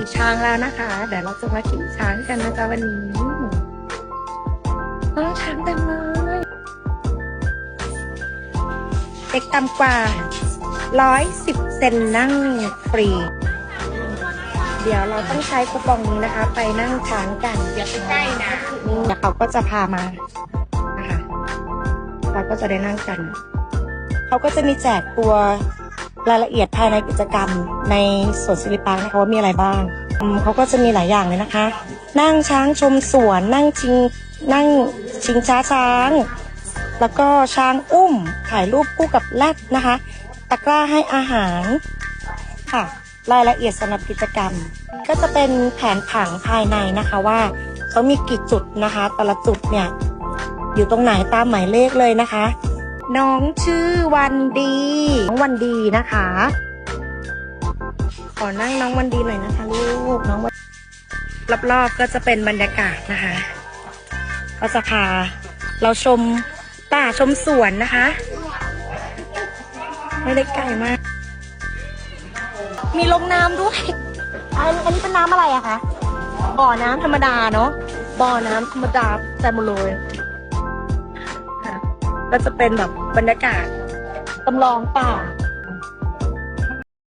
ขี่ช้างแล้วนะคะ เดี๋ยวเราจะมาขี่ช้างกันนะจ๊ะวันนี้น้องช้างเต็มเลยเด็กต่ำกว่าร้อยสิบเซนนั่งฟรี เดี๋ยวเราต้องใช้คูปองนี้นะคะ ไปนั่งช้างกันอย่าไปใกล้นะนี่เดี๋ยวเขาก็จะพามานะคะเราก็จะได้นั่งกัน เขาก็จะมีแจกตัว รายละเอียดภายในกิจกรรมในสวนศิริปังนะคะว่ามีอะไรบ้างเขาก็จะมีหลายอย่างเลยนะคะ นั่งช้างชมสวนนั่งชิงนั่งชิงช้าช้าง แล้วก็ช้างอุ้มถ่ายรูปคู่กับแรดนะคะ ตะกร้าให้อาหารค่ะ รายละเอียดสำหรับกิจกรรม ก็จะเป็นแผนผังภายในนะคะว่าเขามีกี่จุดนะคะ แต่ละจุดเนี่ยอยู่ตรงไหนตามหมายเลขเลยนะคะ น้องชื่อวันดี น้องวันดีนะคะ ขอนั่งน้องวันดีหน่อยนะคะลูกน้องวันรอบๆก็จะเป็นบรรยากาศนะคะ ก็จะพาเราชมป่าชมสวนนะคะ ไม่ได้ไกลมาก มีลงน้ำด้วย อันอันนี้เป็นน้ำอะไรอะคะ บ่อน้ำธรรมดาเนาะ บ่อน้ำธรรมดาแต่หมดเลย ก็จะเป็นแบบบรรยากาศจำลองป่า